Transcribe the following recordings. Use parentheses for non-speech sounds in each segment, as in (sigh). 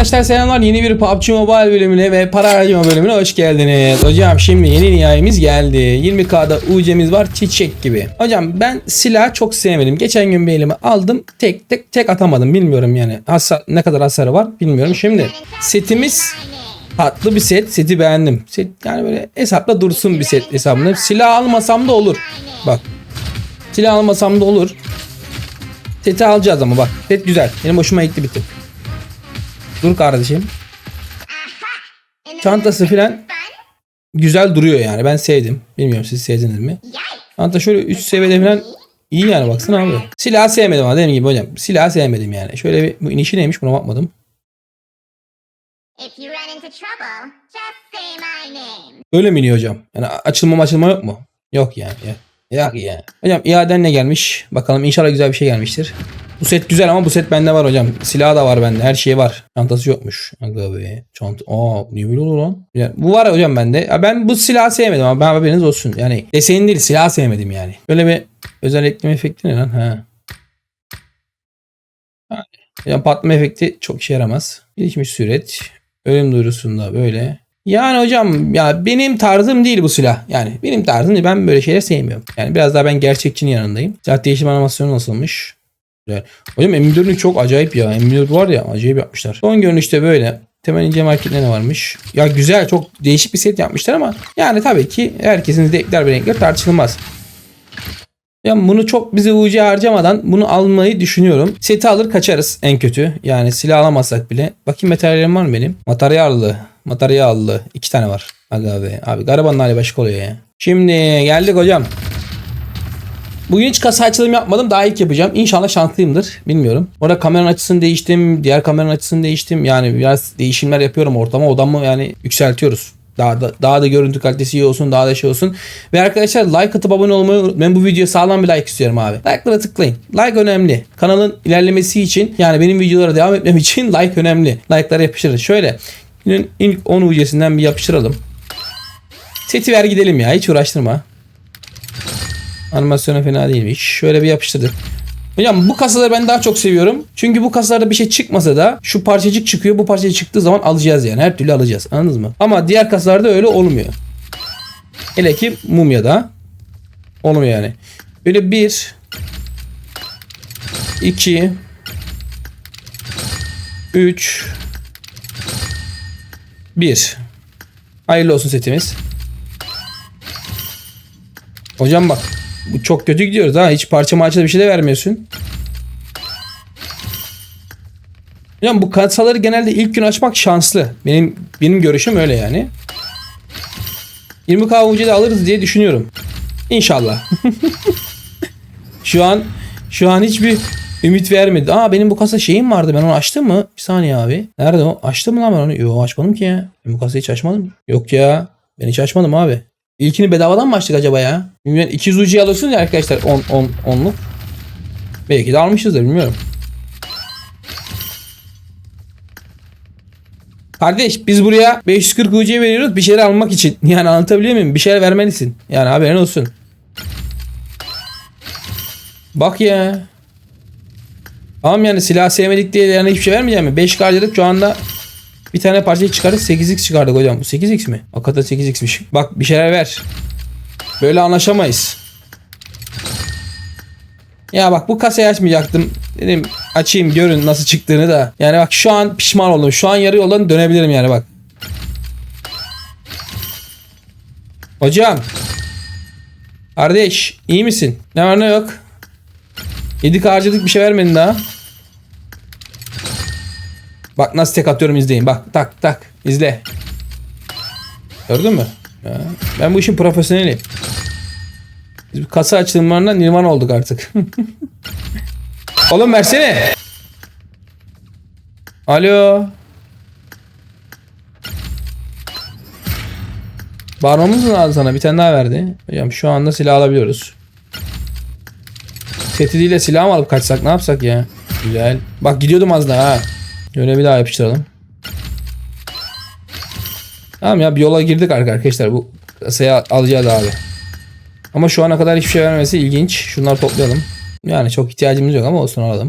Arkadaşlar selamlar yeni bir PUBG Mobile bölümüne ve para harcama bölümüne hoş geldiniz. Hocam şimdi yeni nihayemiz geldi. 20k'da UC'miz var çiçek gibi. Hocam ben silah çok sevmedim. Geçen gün bir elime aldım tek tek tek atamadım bilmiyorum yani. Hasar, ne kadar hasarı var bilmiyorum. Şimdi setimiz tatlı bir set. Seti beğendim. Set yani böyle hesapla dursun bir set hesabında. Silah almasam da olur. Bak. Silah almasam da olur. Seti alacağız ama bak. Set güzel. Benim hoşuma gitti bir. Dur kardeşim. Çantası filan güzel duruyor yani. Ben sevdim. Bilmiyorum siz sevdiniz mi? Çanta şöyle üst seviyede falan iyi yani baksana abi. Silah sevmedim ama dediğim gibi hocam. Silah sevmedim yani. Şöyle bir bu inişi neymiş buna bakmadım. Öyle mi iniyor hocam? Yani açılma açılma yok mu? Yok yani. Yok, yani. Hocam iaden ne gelmiş? Bakalım inşallah güzel bir şey gelmiştir. Bu set güzel ama bu set bende var hocam. Silahı da var bende. Her şey var. Çantası yokmuş. Aga be. Çanta. Aa niye böyle oldu lan? Yani bu var hocam bende. Ya ben bu silahı sevmedim ama ben haberiniz olsun. Yani deseni değil silahı sevmedim yani. Böyle bir özel ekleme efekti ne lan? Ha. Yani patlama efekti çok işe yaramaz. Gelişmiş süret. Ölüm duyurusunda böyle. Yani hocam ya benim tarzım değil bu silah. Yani benim tarzım değil. Ben böyle şeyler sevmiyorum. Yani biraz daha ben gerçekçinin yanındayım. Silah değişim animasyonu nasılmış? Güzel. Hocam M4'ün çok acayip ya. M4 var ya acayip yapmışlar. Son görünüşte böyle. Temel ince markette ne varmış? Ya güzel çok değişik bir set yapmışlar ama yani tabii ki herkesin zevkler ve renkler tartışılmaz. Ya bunu çok bize UC harcamadan bunu almayı düşünüyorum. Seti alır kaçarız en kötü. Yani silah alamazsak bile. Bakayım materyalim var mı benim? Materyallı. Materyallı. iki tane var. Aga be. Abi garibanın hali başka oluyor ya. Şimdi geldik hocam. Bugün hiç kasa açılım yapmadım. Daha ilk yapacağım. İnşallah şanslıyımdır. Bilmiyorum. Orada kameranın açısını değiştim. Diğer kameranın açısını değiştim. Yani biraz değişimler yapıyorum ortama. Odamı yani yükseltiyoruz. Daha da, daha da görüntü kalitesi iyi olsun. Daha da şey olsun. Ve arkadaşlar like atıp abone olmayı unutmayın. Bu videoya sağlam bir like istiyorum abi. Like'lara tıklayın. Like önemli. Kanalın ilerlemesi için yani benim videolara devam etmem için (laughs) like önemli. Like'lara yapıştırın. Şöyle günün ilk 10 UC'sinden bir yapıştıralım. Seti ver gidelim ya. Hiç uğraştırma. Animasyonu fena değilmiş. Şöyle bir yapıştırdık. Hocam bu kasaları ben daha çok seviyorum. Çünkü bu kasalarda bir şey çıkmasa da şu parçacık çıkıyor. Bu parçacık çıktığı zaman alacağız yani. Her türlü alacağız. Anladınız mı? Ama diğer kasalarda öyle olmuyor. Hele ki mumyada olmuyor yani. Böyle bir iki üç bir Hayırlı olsun setimiz. Hocam bak çok kötü gidiyoruz ha. Hiç parça marça bir şey de vermiyorsun. Hocam bu kasaları genelde ilk gün açmak şanslı. Benim benim görüşüm öyle yani. 20k UC'de alırız diye düşünüyorum. İnşallah. (laughs) şu an şu an hiçbir ümit vermedi. Aa benim bu kasa şeyim vardı. Ben onu açtım mı? Bir saniye abi. Nerede o? Açtım mı lan ben onu? Yok açmadım ki ya. Ben bu kasayı hiç açmadım. Yok ya. Ben hiç açmadım abi. İlkini bedavadan mı açtık acaba ya? Bilmiyorum 200 UC alıyorsunuz ya arkadaşlar 10 10 10'luk. Belki de almışızdır bilmiyorum. Kardeş biz buraya 540 UC veriyoruz bir şeyler almak için. (laughs) Yani anlatabiliyor muyum? Bir şeyler vermelisin. Yani haberin olsun. Bak ya. Tamam yani silah sevmedik diye yani hiçbir şey vermeyeceğim mi? 5 harcadık şu anda bir tane parçayı çıkardık 8x çıkardık hocam. Bu 8x mi? Hakikaten 8x'miş. Bak bir şeyler ver. Böyle anlaşamayız. Ya bak bu kasayı açmayacaktım. Dedim açayım görün nasıl çıktığını da. Yani bak şu an pişman oldum. Şu an yarı yoldan dönebilirim yani bak. Hocam. Kardeş iyi misin? Ne var ne yok? Yedik harcadık bir şey vermedin daha. Bak nasıl tek atıyorum izleyin. Bak tak tak izle. Gördün mü? Ben bu işin profesyoneliyim. Biz kasa açılımlarından nirvan olduk artık. (laughs) Oğlum versene. Alo. Bağırmamız mı lazım sana? Bir tane daha verdi. Hocam şu anda silah alabiliyoruz. Seti değil de silah mı alıp kaçsak ne yapsak ya? Güzel. Bak gidiyordum az daha ha. Şöyle bir daha yapıştıralım. Tamam ya bir yola girdik arkadaşlar. Bu kasaya alacağız abi. Ama şu ana kadar hiçbir şey vermesi ilginç. Şunları toplayalım. Yani çok ihtiyacımız yok ama olsun alalım.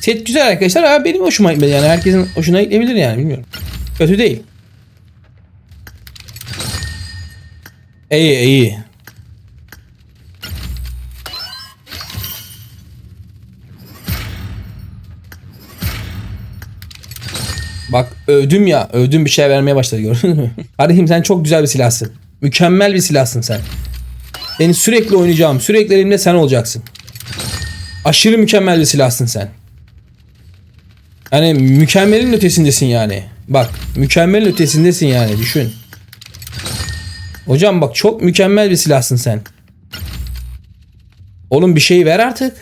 Set güzel arkadaşlar ama benim hoşuma gitmedi yani herkesin hoşuna gidebilir yani bilmiyorum. Kötü değil. İyi iyi. Bak övdüm ya. Övdüm bir şey vermeye başladı gördün mü? (laughs) Kardeşim sen çok güzel bir silahsın. Mükemmel bir silahsın sen. Seni sürekli oynayacağım. Sürekli elimde sen olacaksın. Aşırı mükemmel bir silahsın sen. Yani mükemmelin ötesindesin yani. Bak mükemmelin ötesindesin yani düşün. Hocam bak çok mükemmel bir silahsın sen. Oğlum bir şey ver artık.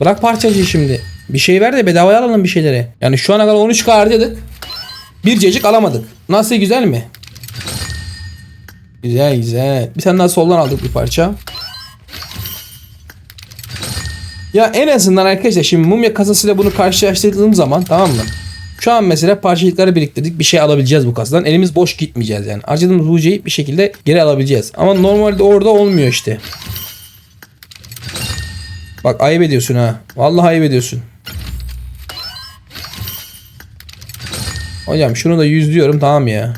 Bırak parçacıyı şimdi. Bir şey ver de bedavaya alalım bir şeyleri. Yani şu ana kadar 13 harcadık. Bir cecik alamadık. Nasıl güzel mi? Güzel güzel. Bir tane daha soldan aldık bir parça. Ya en azından arkadaşlar şimdi mumya kasasıyla bunu karşılaştırdığım zaman tamam mı? Şu an mesela parçacıkları biriktirdik. Bir şey alabileceğiz bu kasadan. Elimiz boş gitmeyeceğiz yani. Harcadığımız UC'yi bir şekilde geri alabileceğiz. Ama normalde orada olmuyor işte. Bak ayıp ediyorsun ha. Vallahi ayıp ediyorsun. Hocam şunu da yüzlüyorum tamam ya.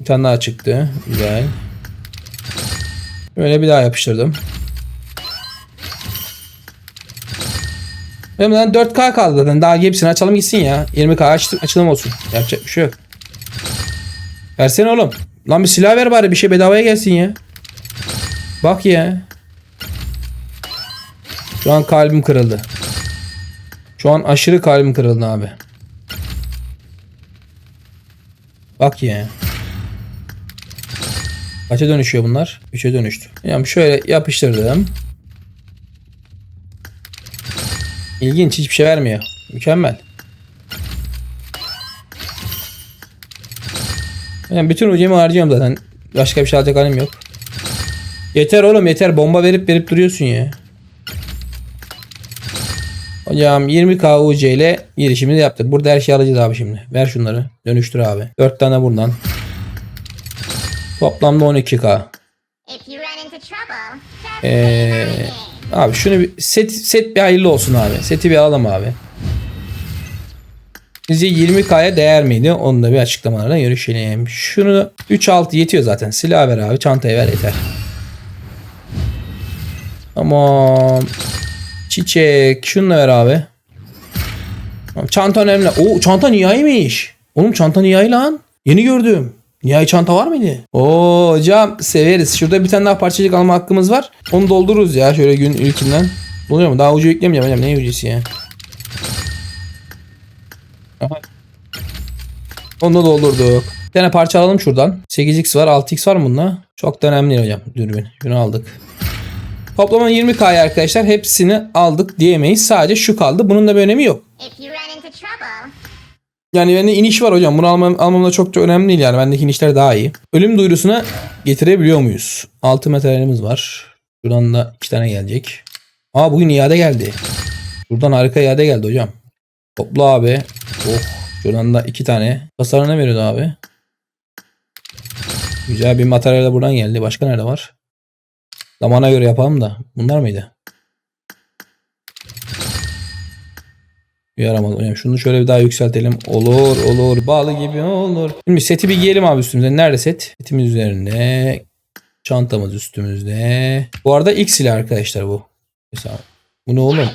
Bir tane daha çıktı. Güzel. Böyle bir daha yapıştırdım. Benim zaten 4K kaldı zaten. Daha hepsini açalım gitsin ya. 20K aç, açılım olsun. Yapacak bir şey yok. Versene oğlum. Lan bir silah ver bari bir şey bedavaya gelsin ya. Bak ya. Şu an kalbim kırıldı. Şu an aşırı kalbim kırıldı abi. Bak ya. Kaça dönüşüyor bunlar? 3'e dönüştü. Yani şöyle yapıştırdım. İlginç hiçbir şey vermiyor. Mükemmel. Yani bütün ucumu harcıyorum zaten. Başka bir şey alacak halim yok. Yeter oğlum yeter. Bomba verip verip duruyorsun ya. Hocam 20k UC ile girişimizi yaptık. Burada her şeyi alacağız abi şimdi. Ver şunları. Dönüştür abi. 4 tane buradan. Toplamda 12k. If you run into trouble, just Ee, abi şunu bir set set bir hayırlı olsun abi. Seti bir alalım abi. Sizce 20k'ya değer miydi? Onu da bir açıklamalarına görüşelim. Şunu 3-6 yetiyor zaten. Silah ver abi. Çantayı ver yeter. Tamam. Çiçek. Şunu ver abi. Çanta önemli. Oo çanta nihayiymiş. Oğlum çanta nihai lan. Yeni gördüm. Nihai çanta var mıydı? Oo hocam severiz. Şurada bir tane daha parçacık alma hakkımız var. Onu doldururuz ya şöyle gün ilkinden. Oluyor mu? Daha ucu yüklemeyeceğim hocam. Ne ucusu ya? Onu da doldurduk. Bir tane parça alalım şuradan. 8x var 6x var mı bunda? Çok da önemli hocam. Dürbün. Şunu aldık. Toplama 20K'ya arkadaşlar hepsini aldık diyemeyiz. Sadece şu kaldı. Bunun da bir önemi yok. Yani bende iniş var hocam. Bunu almam, almam da çok da önemli değil yani. Bendeki inişler daha iyi. Ölüm duyurusuna getirebiliyor muyuz? 6 materyalimiz var. Şuradan da 2 tane gelecek. Aa bugün iade geldi. Buradan harika iade geldi hocam. Topla abi. Oh. Şuradan da 2 tane. Hasarı ne veriyordu abi? Güzel bir materyal de buradan geldi. Başka nerede var? Zamana göre yapalım da. Bunlar mıydı? Yaramaz hocam. Şunu şöyle bir daha yükseltelim. Olur olur. Bağlı gibi olur. Şimdi seti bir giyelim abi üstümüze. Nerede set? Setimiz üzerinde. Çantamız üstümüzde. Bu arada ilk silah arkadaşlar bu. Mesela bu ne oğlum?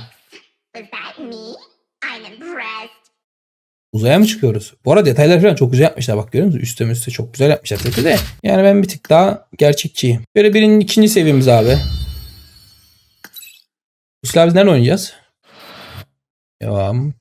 Uzaya mı çıkıyoruz? Bu arada detaylar falan çok güzel yapmışlar. Bak görüyor musunuz? Üstte üstte çok güzel yapmışlar seti de. Yani ben bir tık daha gerçekçiyim. Böyle birinin ikinci seviyemiz abi. Bu silahı biz nerede oynayacağız? Devam.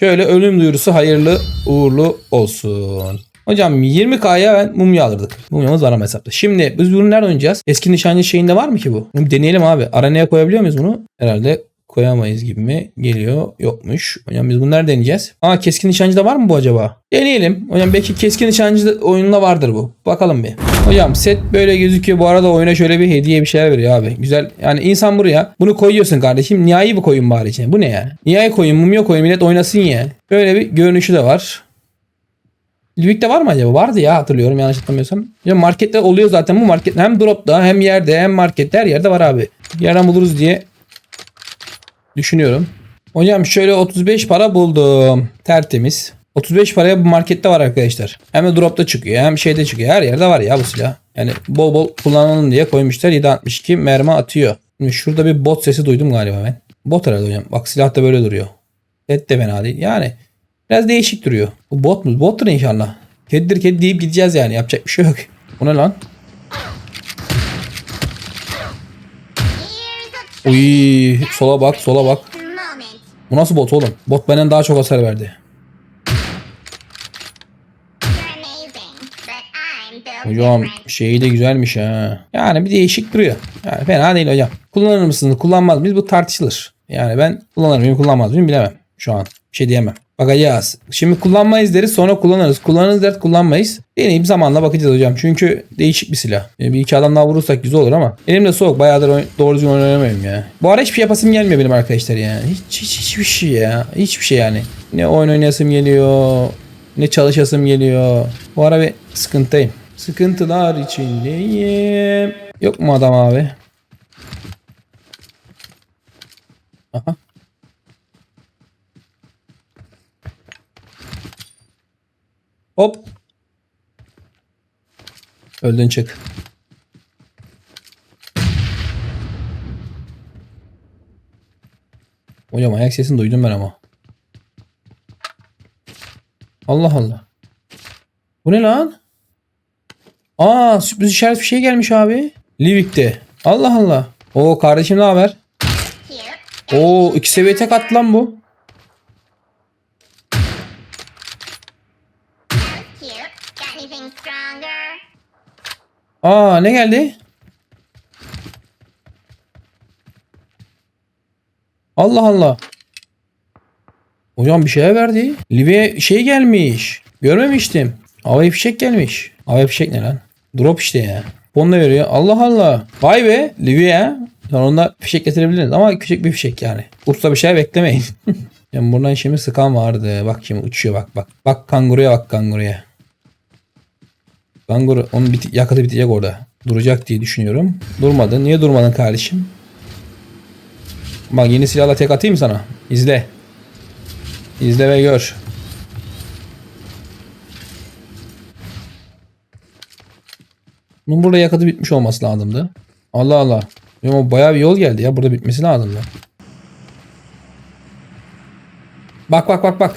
Şöyle ölüm duyurusu hayırlı uğurlu olsun. Hocam 20K'ya ben mumya alırdık. Mumyamız var ama hesapta. Şimdi biz bunu nerede oynayacağız? Eski nişancı şeyinde var mı ki bu? Bunu deneyelim abi. Aranaya koyabiliyor muyuz bunu? Herhalde koyamayız gibi mi geliyor? Yokmuş. Hocam biz nerede deneyeceğiz? Aa keskin nişancıda var mı bu acaba? Deneyelim. Hocam belki keskin nişancı oyununda vardır bu. Bakalım bir. Hocam set böyle gözüküyor. Bu arada oyuna şöyle bir hediye bir şeyler veriyor abi. Güzel. Yani insan buraya bunu koyuyorsun kardeşim. Nihai bir koyun bari içine. Bu ne ya? Nihai koyun, mumya koyun. Millet oynasın ya. Böyle bir görünüşü de var. Livik'te var mı acaba? Vardı ya hatırlıyorum yanlış hatırlamıyorsam. Ya markette oluyor zaten bu market. Hem dropta hem yerde hem markette her yerde var abi. Yerden buluruz diye düşünüyorum. Hocam şöyle 35 para buldum. Tertemiz. 35 paraya bu markette var arkadaşlar. Hem de dropta çıkıyor hem şeyde çıkıyor. Her yerde var ya bu silah. Yani bol bol kullanalım diye koymuşlar. 7.62 mermi atıyor. Şimdi şurada bir bot sesi duydum galiba ben. Bot herhalde hocam. Bak silah da böyle duruyor. Set de fena değil. Yani biraz değişik duruyor. Bu bot mu? Bottur inşallah. Kedidir kedi deyip gideceğiz yani. Yapacak bir şey yok. Bu ne lan? Uy, sola bak sola bak. Bu nasıl bot oğlum? Bot benden daha çok hasar verdi. Hocam şeyi de güzelmiş ha. Yani bir değişik duruyor. Yani fena değil hocam. Kullanır mısınız kullanmaz mıyız bu tartışılır. Yani ben kullanır mıyım kullanmaz mıyım bilemem şu an. Bir şey diyemem. Bakacağız. Şimdi kullanmayız deriz sonra kullanırız. Kullanırız deriz kullanmayız. Deneyip zamanla bakacağız hocam. Çünkü değişik bir silah. Yani bir iki adam daha vurursak güzel olur ama. Elimde soğuk. Bayağıdır oyn- doğru düzgün oynayamıyorum ya. Bu ara hiçbir yapasım gelmiyor benim arkadaşlar ya. Hiç, hiç hiçbir şey ya. Hiçbir şey yani. Ne oyun oynayasım geliyor. Ne çalışasım geliyor. Bu ara bir sıkıntıyım. Sıkıntılar içindeyim. Yok mu adam abi? Aha. Hop. Öldün çık. Hocam ayak sesini duydum ben ama. Allah Allah. Bu ne lan? Aa sürpriz işaret bir şey gelmiş abi. Livik'te. Allah Allah. Oo kardeşim ne haber? Oo iki seviye tek attı lan bu. Aa ne geldi? Allah Allah. Hocam bir şeye verdi. Liv'e şey gelmiş. Görmemiştim. Havai fişek gelmiş. Havai fişek ne lan? Drop işte ya. Onu da veriyor. Allah Allah. Vay be. Liv'e Sonunda fişek getirebiliriz ama küçük bir fişek yani. Usta bir şey beklemeyin. (laughs) yani buradan şimdi sıkan vardı. Bak şimdi uçuyor bak bak. Bak kanguruya bak kanguruya. Kanguru onun biti, yakıtı bitecek orada. Duracak diye düşünüyorum. Durmadı. Niye durmadın kardeşim? Bak yeni silahla tek atayım sana. İzle. İzle ve gör. Bunun burada yakıtı bitmiş olması lazımdı. Allah Allah. Ama bayağı bir yol geldi ya. Burada bitmesi lazımdı. Bak bak bak bak.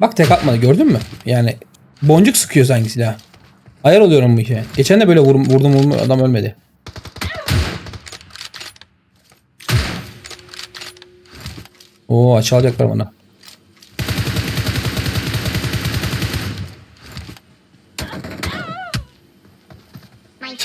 Bak tek atmadı gördün mü? Yani boncuk sıkıyor sanki silah. Ayar oluyorum bu işe. Geçen de böyle vurdum, vurdum, vurdum adam ölmedi. Oo açılacaklar bana. My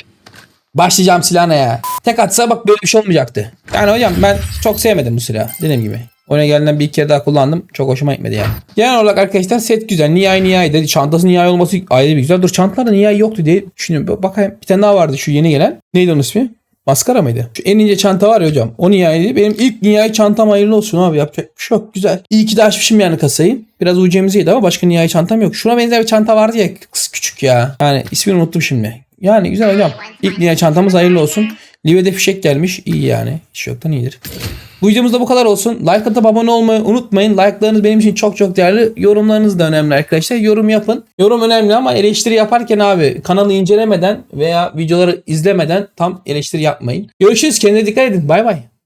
Başlayacağım silahına ya. Tek atsa bak böyle bir şey olmayacaktı. Yani hocam ben çok sevmedim bu silahı. Dediğim gibi. Oyuna geldiğinden bir iki kere daha kullandım. Çok hoşuma gitmedi yani. Genel olarak arkadaşlar set güzel. Nihai nihai dedi. Çantası nihai olması ayrı bir güzel. Dur çantalarda nihai yoktu diye düşünüyorum. Bakayım bir tane daha vardı şu yeni gelen. Neydi onun ismi? Maskara mıydı? Şu en ince çanta var ya hocam. O nihai Benim ilk nihai çantam hayırlı olsun abi. Yapacak bir şey yok. Güzel. İyi ki de açmışım yani kasayı. Biraz ucemiziydi ama başka nihai çantam yok. Şuna benzer bir çanta vardı ya. Kız küçük ya. Yani ismini unuttum şimdi. Yani güzel hocam. İlk nihai çantamız hayırlı olsun. Live'de fişek gelmiş. İyi yani. Hiç yoktan iyidir. Bu videomuzda bu kadar olsun. Like atıp abone olmayı unutmayın. Like'larınız benim için çok çok değerli. Yorumlarınız da önemli arkadaşlar. Yorum yapın. Yorum önemli ama eleştiri yaparken abi kanalı incelemeden veya videoları izlemeden tam eleştiri yapmayın. Görüşürüz. Kendine dikkat edin. Bay bay.